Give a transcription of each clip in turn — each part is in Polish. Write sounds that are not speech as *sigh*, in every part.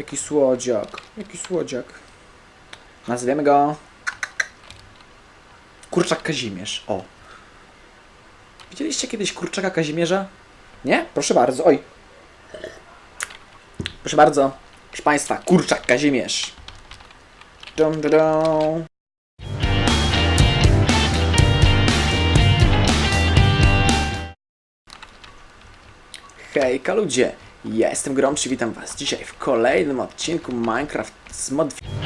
Jaki słodziak. Jaki słodziak. Nazwiemy go... Kurczak Kazimierz. O. Widzieliście kiedyś kurczaka Kazimierza? Nie? Proszę bardzo. Oj. Proszę bardzo. Proszę Państwa, kurczak Kazimierz. Dum, dum, dum. Hejka ludzie, ja jestem Gromczy, witam was dzisiaj w kolejnym odcinku Minecraft z modyfikacji.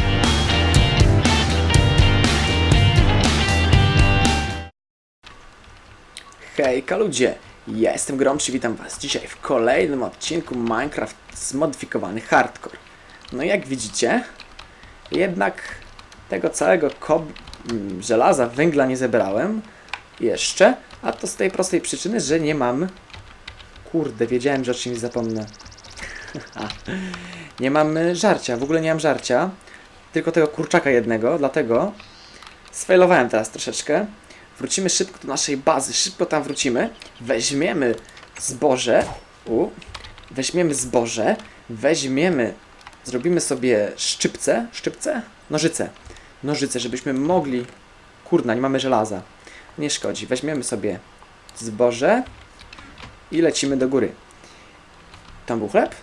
Hejka ludzie, ja jestem Gromczy, witam was dzisiaj w kolejnym odcinku Minecraft zmodyfikowany hardcore. No jak widzicie, jednak tego całego kob... m, żelaza, węgla nie zebrałem jeszcze, a to z tej prostej przyczyny, że nie mam Kurde, wiedziałem, że o czymś zapomnę. *laughs* nie mam y, żarcia, w ogóle nie mam żarcia. Tylko tego kurczaka jednego, dlatego sfailowałem teraz troszeczkę. Wrócimy szybko do naszej bazy, szybko tam wrócimy. Weźmiemy zboże. U, weźmiemy zboże, weźmiemy, zrobimy sobie szczypce, szczypce? Nożyce. Nożyce, żebyśmy mogli... Kurna, nie mamy żelaza. Nie szkodzi. Weźmiemy sobie zboże, i lecimy do góry. Tam był chleb?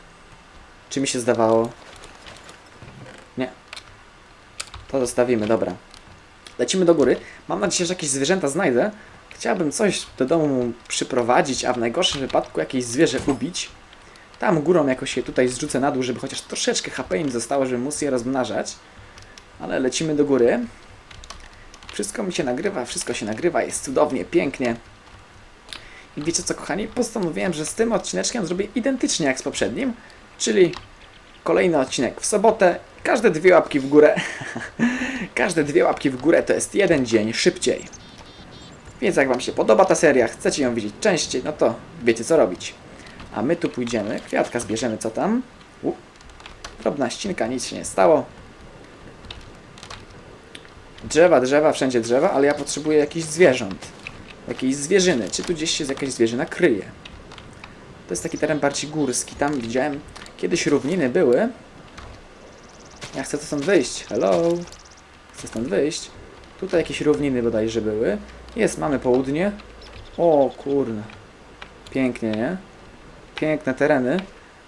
Czy mi się zdawało? Nie. To zostawimy, dobra. Lecimy do góry. Mam nadzieję, że jakieś zwierzęta znajdę. Chciałbym coś do domu przyprowadzić, a w najgorszym wypadku jakieś zwierzę ubić. Tam górą jakoś się tutaj zrzucę na dół, żeby chociaż troszeczkę HP im zostało, żeby móc je rozmnażać. Ale lecimy do góry. Wszystko mi się nagrywa, wszystko się nagrywa, jest cudownie, pięknie. I wiecie co, kochani? Postanowiłem, że z tym odcineczkiem zrobię identycznie jak z poprzednim, czyli kolejny odcinek w sobotę, każde dwie łapki w górę. *laughs* każde dwie łapki w górę to jest jeden dzień szybciej. Więc jak Wam się podoba ta seria, chcecie ją widzieć częściej, no to wiecie co robić. A my tu pójdziemy, kwiatka zbierzemy, co tam? U, drobna ścinka, nic się nie stało. Drzewa, drzewa, wszędzie drzewa, ale ja potrzebuję jakichś zwierząt jakiejś zwierzyny. Czy tu gdzieś się jakaś zwierzyna kryje? To jest taki teren bardziej górski. Tam widziałem kiedyś równiny były. Ja chcę stąd wyjść. Hello? Chcę stąd wyjść. Tutaj jakieś równiny bodajże były. Jest, mamy południe. O kurna. Pięknie, nie? Piękne tereny,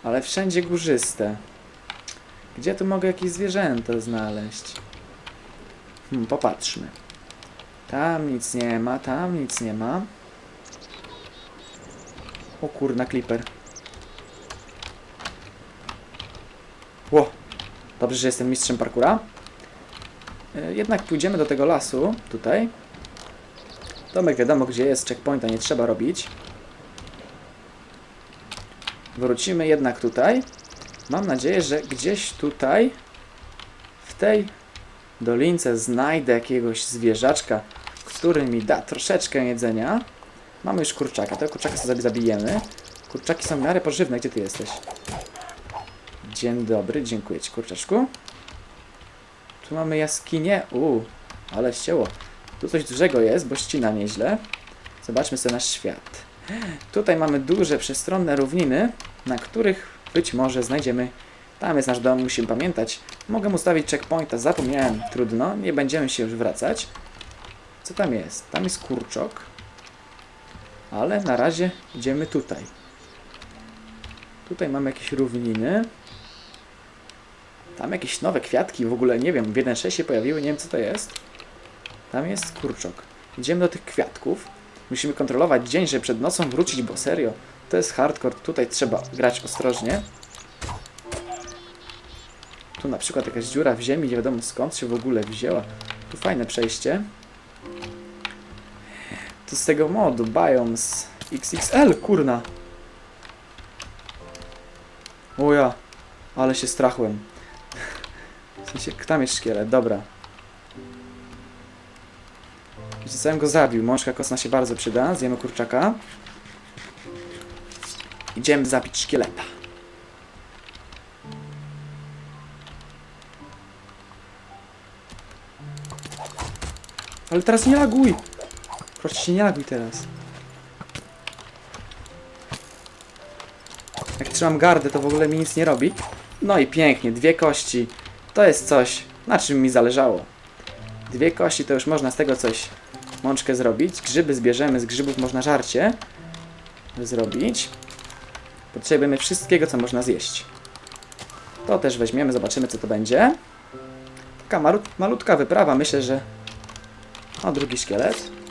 ale wszędzie górzyste. Gdzie tu mogę jakieś zwierzęta znaleźć? Hmm, popatrzmy. Tam nic nie ma, tam nic nie ma. O kurna, clipper. Ło! Dobrze, że jestem mistrzem parkura. E, Jednak pójdziemy do tego lasu, tutaj. Domek wiadomo gdzie jest, checkpointa nie trzeba robić. Wrócimy jednak tutaj. Mam nadzieję, że gdzieś tutaj, w tej dolince znajdę jakiegoś zwierzaczka, który mi da troszeczkę jedzenia. Mamy już kurczaka, tego kurczaka sobie zabijemy. Kurczaki są w miarę pożywne. Gdzie ty jesteś? Dzień dobry, dziękuję ci kurczaczku. Tu mamy jaskinię. Uuu, ale ścięło. Tu coś dużego jest, bo ścina nieźle. Zobaczmy sobie nasz świat. Tutaj mamy duże, przestronne równiny, na których być może znajdziemy... Tam jest nasz dom, musimy pamiętać. Mogę ustawić checkpointa, zapomniałem. Trudno, nie będziemy się już wracać. Co tam jest? Tam jest kurczok. Ale na razie idziemy tutaj. Tutaj mamy jakieś równiny. Tam jakieś nowe kwiatki, w ogóle nie wiem, w 1.6 się pojawiły, nie wiem co to jest. Tam jest kurczok. Idziemy do tych kwiatków. Musimy kontrolować dzień, żeby przed nocą wrócić, bo serio, to jest hardcore. Tutaj trzeba grać ostrożnie. Tu na przykład jakaś dziura w ziemi, nie wiadomo skąd się w ogóle wzięła. Tu fajne przejście. To z tego modu, Biomes XXL, kurna. O ja, ale się strachłem. *laughs* W sensie, tam jest szkielet, dobra. Wiecie co, ja go zabił. Mączka kosna się bardzo przyda. Zjemy kurczaka. Idziemy zabić szkieleta. Ale teraz nie laguj! Proszę się nie laguj teraz. Jak trzymam gardę, to w ogóle mi nic nie robi. No i pięknie, dwie kości. To jest coś, na czym mi zależało. Dwie kości to już można z tego coś mączkę zrobić. Grzyby zbierzemy, z grzybów można żarcie zrobić. Potrzebujemy wszystkiego, co można zjeść. To też weźmiemy, zobaczymy co to będzie. Taka malut, malutka wyprawa, myślę, że... O, drugi szkielet.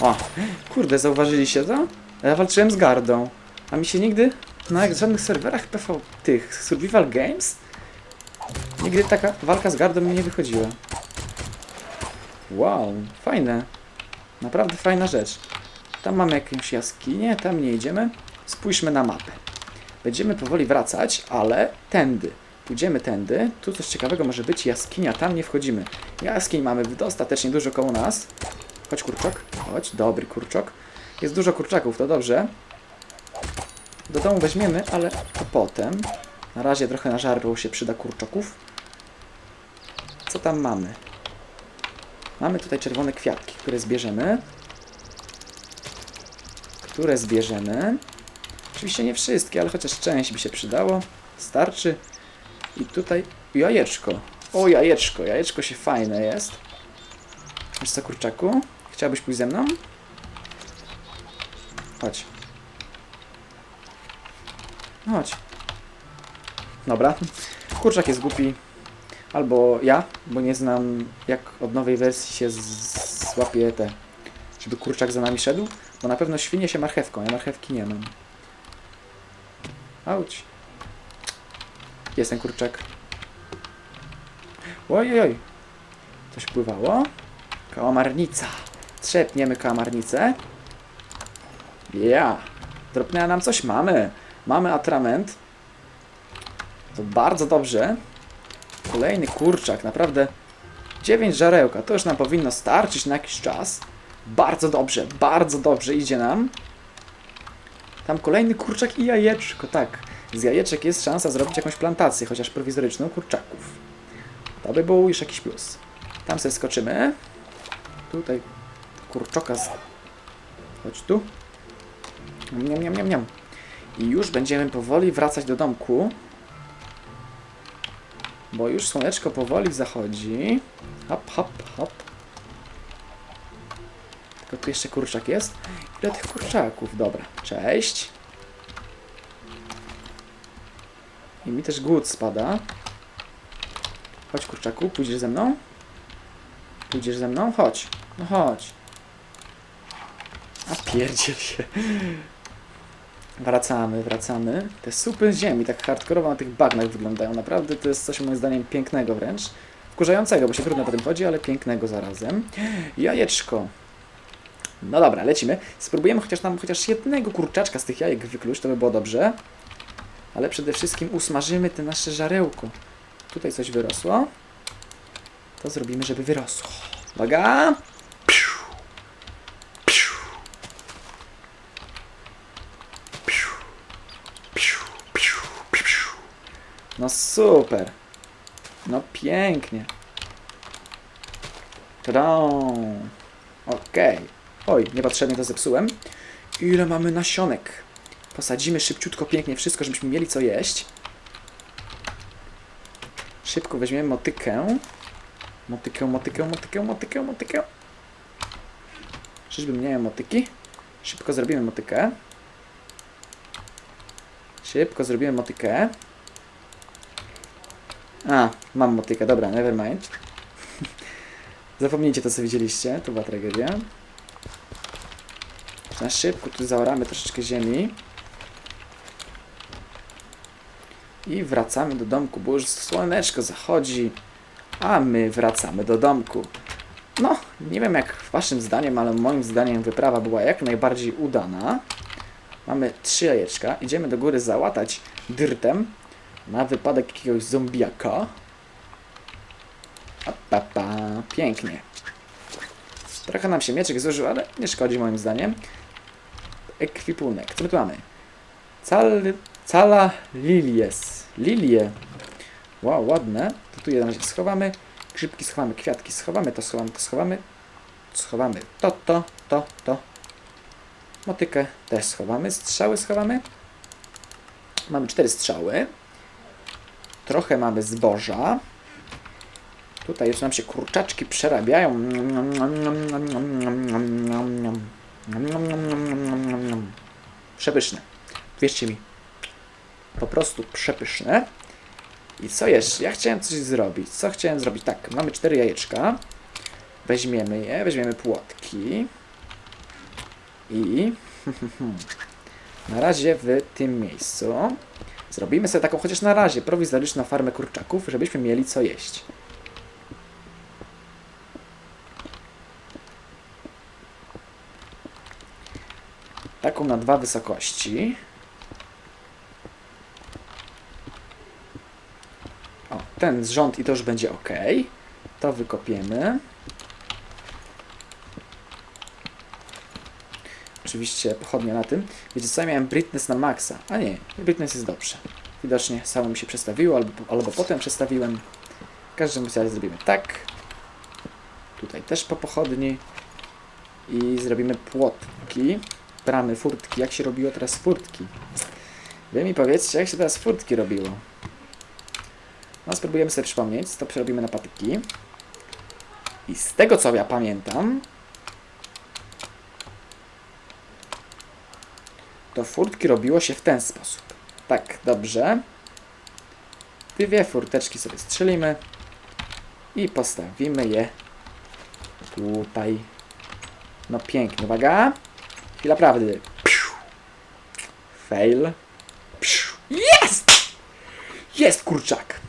O, kurde, zauważyliście to? Ja walczyłem z gardą, a mi się nigdy na żadnych serwerach PV tych Survival Games nigdy taka walka z gardą mi nie wychodziła. Wow, fajne. Naprawdę fajna rzecz. Tam mamy jakąś jaskinię, tam nie idziemy. Spójrzmy na mapę. Będziemy powoli wracać, ale tędy. Pójdziemy tędy. Tu coś ciekawego może być. Jaskinia, tam nie wchodzimy. Jaskiń mamy dostatecznie dużo koło nas. Chodź kurczak, chodź, dobry kurczak. Jest dużo kurczaków, to dobrze. Do domu weźmiemy, ale to potem. Na razie trochę na żarło się przyda kurczaków. Co tam mamy? Mamy tutaj czerwone kwiatki, które zbierzemy. Które zbierzemy. Oczywiście nie wszystkie, ale chociaż część by się przydało. Starczy. I tutaj jajeczko. O, jajeczko. Jajeczko się fajne jest. Wiesz co, kurczaku? Chciałbyś pójść ze mną? Chodź. Chodź. Dobra. Kurczak jest głupi. Albo ja, bo nie znam jak od nowej wersji się złapie te... Żeby kurczak za nami szedł. Bo na pewno świnie się marchewką, ja marchewki nie mam. Auć. Jest ten kurczak. Oj, oj. Coś pływało? Kałamarnica. Trzepniemy kałamarnicę. Ja. Dropnęła nam coś. Mamy. Mamy atrament. To bardzo dobrze. Kolejny kurczak. Naprawdę. 9 żarełka. To już nam powinno starczyć na jakiś czas. Bardzo dobrze. Bardzo dobrze idzie nam. Tam kolejny kurczak i jajeczko. Tak. Z jajeczek jest szansa zrobić jakąś plantację, chociaż prowizoryczną kurczaków. To by był już jakiś plus. Tam sobie skoczymy. Tutaj kurczoka z... Chodź tu. Niam, niam, niam, niam. I już będziemy powoli wracać do domku. Bo już słoneczko powoli zachodzi. Hop, hop, hop. Tylko tu jeszcze kurczak jest. Ile tych kurczaków? Dobra, cześć. I mi też głód spada. Chodź kurczaku, pójdziesz ze mną? Pójdziesz ze mną? Chodź. No chodź. Pierdziel się. Wracamy, wracamy. Te supy ziemi tak hardkorowo na tych bagnach wyglądają. Naprawdę to jest coś moim zdaniem pięknego wręcz. Wkurzającego, bo się trudno po tym chodzi, ale pięknego zarazem. Jajeczko. No dobra, lecimy. Spróbujemy chociaż nam chociaż jednego kurczaczka z tych jajek wykluć, to by było dobrze. Ale przede wszystkim usmażymy te nasze żarełko. Tutaj coś wyrosło. To zrobimy, żeby wyrosło. Uwaga! Piu! Piu! Piu! No super! No pięknie! Tada! Okej. Oj, niepotrzebnie to zepsułem. Ile mamy nasionek? Posadzimy szybciutko, pięknie wszystko, żebyśmy mieli co jeść. Szybko weźmiemy motykę. Motykę, motykę, motykę, motykę, motykę. Czyżbym nie miał motyki? Szybko zrobimy motykę. Szybko zrobimy motykę. A, mam motykę, dobra, never mind. *laughs* Zapomnijcie to, co widzieliście, to była tragedia. Na szybko tu zaoramy troszeczkę ziemi. I wracamy do domku, bo już słoneczko zachodzi, a my wracamy do domku. No, nie wiem jak waszym zdaniem, ale moim zdaniem wyprawa była jak najbardziej udana. Mamy trzy jajeczka, idziemy do góry załatać dyrtem na wypadek jakiegoś zombiaka. A pa, pa, pięknie. Trochę nam się mieczek zużył, ale nie szkodzi moim zdaniem. Ekwipunek. Co my tu mamy? Cal, cala lilies. Lilie. Wow, ładne. To tu jeden schowamy. Grzybki schowamy, kwiatki schowamy, to schowamy, to schowamy. Schowamy to, to, to, to. Motykę też schowamy. Strzały schowamy. Mamy cztery strzały. Trochę mamy zboża. Tutaj już nam się kurczaczki przerabiają. Przepyszne. Wierzcie mi. Po prostu przepyszne. I co jeszcze? Ja chciałem coś zrobić. Co chciałem zrobić? Tak, mamy cztery jajeczka. Weźmiemy je, weźmiemy płotki. I *laughs* na razie w tym miejscu zrobimy sobie taką chociaż na razie prowizoryczną farmę kurczaków, żebyśmy mieli co jeść. Taką na dwa wysokości. O, ten zrząd i to już będzie ok. To wykopiemy. Oczywiście pochodnia na tym. Wiecie co, ja miałem Britness na maksa. A nie, Britness jest dobrze. Widocznie samo mi się przestawiło, albo, albo potem przestawiłem. W każdym razie zrobimy tak. Tutaj też po pochodni. I zrobimy płotki. Bramy, furtki. Jak się robiło teraz furtki? Wy mi powiedzcie, jak się teraz furtki robiło. No, spróbujemy sobie przypomnieć. To przerobimy na patyki. I z tego, co ja pamiętam, to furtki robiło się w ten sposób. Tak, dobrze. Dwie furteczki sobie strzelimy i postawimy je tutaj. No pięknie, uwaga. Chwila prawdy. Psiu. Fail. Psiu. Jest! Jest kurczak.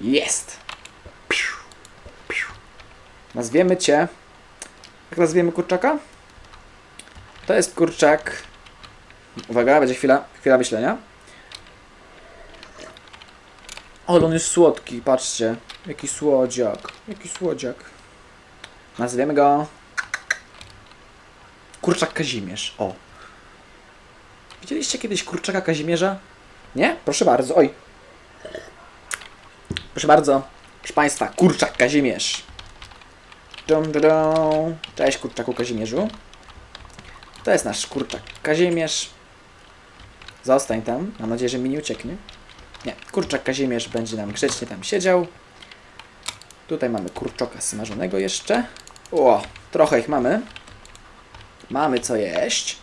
Jest. Psiu. Psiu. Nazwiemy cię. Jak nazwiemy kurczaka? To jest kurczak Uwaga, będzie chwila, chwila myślenia. Ale on jest słodki, patrzcie. Jaki słodziak, jaki słodziak. Nazwiemy go... Kurczak Kazimierz, o. Widzieliście kiedyś kurczaka Kazimierza? Nie? Proszę bardzo, oj. Proszę bardzo, proszę Państwa, kurczak Kazimierz. Dum, dum, dum. Cześć kurczaku Kazimierzu. To jest nasz kurczak Kazimierz. Zostań tam. Mam nadzieję, że mi nie ucieknie. Nie, kurczak Kazimierz będzie nam grzecznie tam siedział. Tutaj mamy kurczoka smażonego jeszcze. O, trochę ich mamy. Mamy co jeść.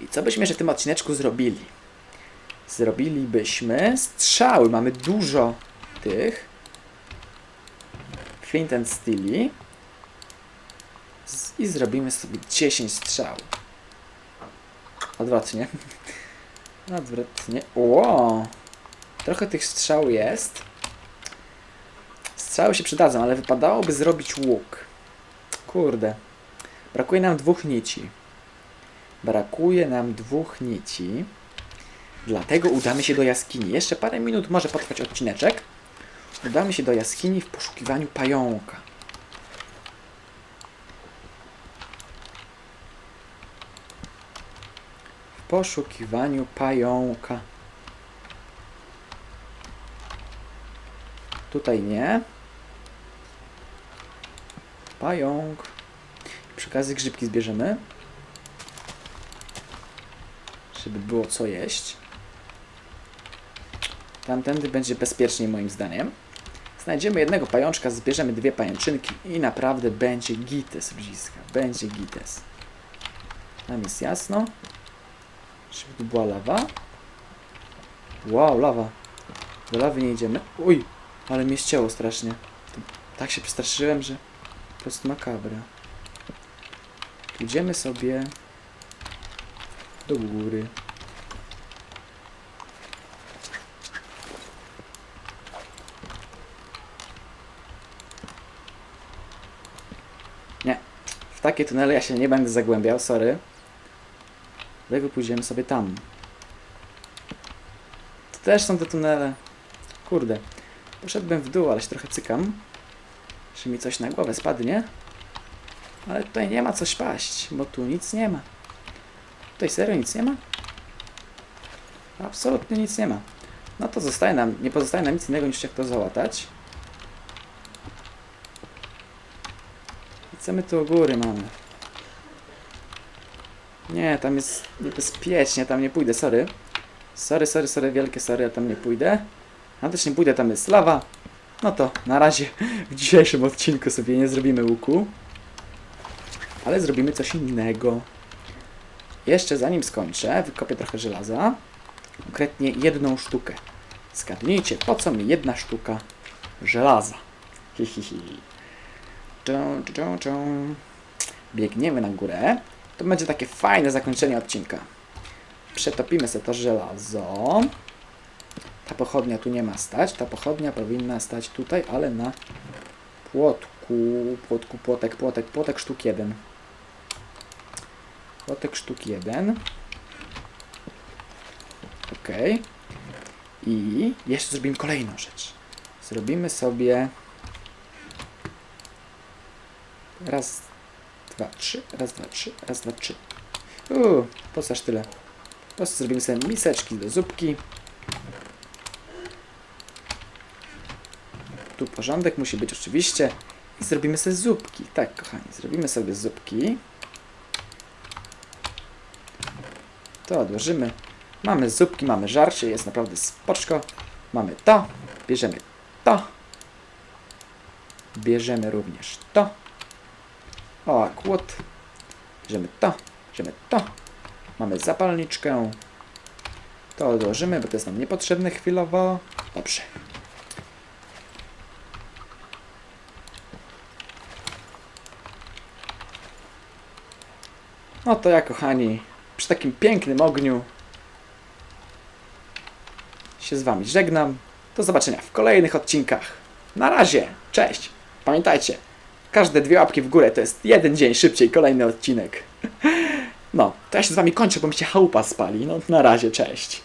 I co byśmy jeszcze w tym odcineczku zrobili? Zrobilibyśmy strzały. Mamy dużo tych. Flint and Steely. I zrobimy sobie 10 strzał. Odwrotnie. *laughs* Odwrotnie. Ło! Trochę tych strzał jest. Strzały się przydadzą, ale wypadałoby zrobić łuk. Kurde. Brakuje nam dwóch nici. Brakuje nam dwóch nici. Dlatego udamy się do jaskini. Jeszcze parę minut może potrwać odcineczek. Udamy się do jaskini w poszukiwaniu pająka. Poszukiwaniu pająka. Tutaj nie. Pająk. Przy okazji grzybki zbierzemy. Żeby było co jeść. Tamtędy będzie bezpieczniej moim zdaniem. Znajdziemy jednego pajączka, zbierzemy dwie pajęczynki i naprawdę będzie gites, ludziska. Będzie gites. Tam jest jasno. Żeby tu była lawa. Wow, lawa. Do lawy nie idziemy. Uj, ale mnie ścięło strasznie. Tak się przestraszyłem, że po prostu makabra. Idziemy sobie do góry. Nie. W takie tunele ja się nie będę zagłębiał, sorry. Dlatego pójdziemy sobie tam. To też są te tunele. Kurde. Poszedłbym w dół, ale się trochę cykam. Że mi coś na głowę spadnie. Ale tutaj nie ma coś paść, bo tu nic nie ma. Tutaj serio nic nie ma? Absolutnie nic nie ma. No to zostaje nam, nie pozostaje nam nic innego niż jak to załatać. I co my tu u góry mamy? Nie, tam jest niebezpiecznie, tam nie pójdę, sorry. Sorry, sorry, sorry, wielkie sorry, ja tam nie pójdę. Ja też nie pójdę, tam jest lawa. No to na razie w dzisiejszym odcinku sobie nie zrobimy łuku. Ale zrobimy coś innego. Jeszcze zanim skończę, wykopię trochę żelaza. Konkretnie jedną sztukę. Zgadnijcie, po co mi jedna sztuka żelaza? Hi, hi, hi. Biegniemy na górę. To będzie takie fajne zakończenie odcinka. Przetopimy sobie to żelazo. Ta pochodnia tu nie ma stać. Ta pochodnia powinna stać tutaj, ale na płotku. Płotku, płotek, płotek, płotek sztuk jeden. Płotek sztuk jeden. Ok. I jeszcze zrobimy kolejną rzecz. Zrobimy sobie raz, dwa, trzy, raz, dwa, trzy, raz, dwa, trzy. Uuu, po co aż tyle? Po prostu zrobimy sobie miseczki do zupki. Tu porządek musi być oczywiście. I zrobimy sobie zupki. Tak, kochani, zrobimy sobie zupki. To odłożymy. Mamy zupki, mamy żarcie, jest naprawdę spoczko. Mamy to, bierzemy to. Bierzemy również to. O, akłot. Bierzemy to, bierzemy to. Mamy zapalniczkę. To odłożymy, bo to jest nam niepotrzebne chwilowo. Dobrze. No to ja, kochani, przy takim pięknym ogniu się z Wami żegnam. Do zobaczenia w kolejnych odcinkach. Na razie, cześć. Pamiętajcie, każde dwie łapki w górę to jest jeden dzień szybciej kolejny odcinek. No, to ja się z Wami kończę, bo mi się chałupa spali. No, na razie, cześć.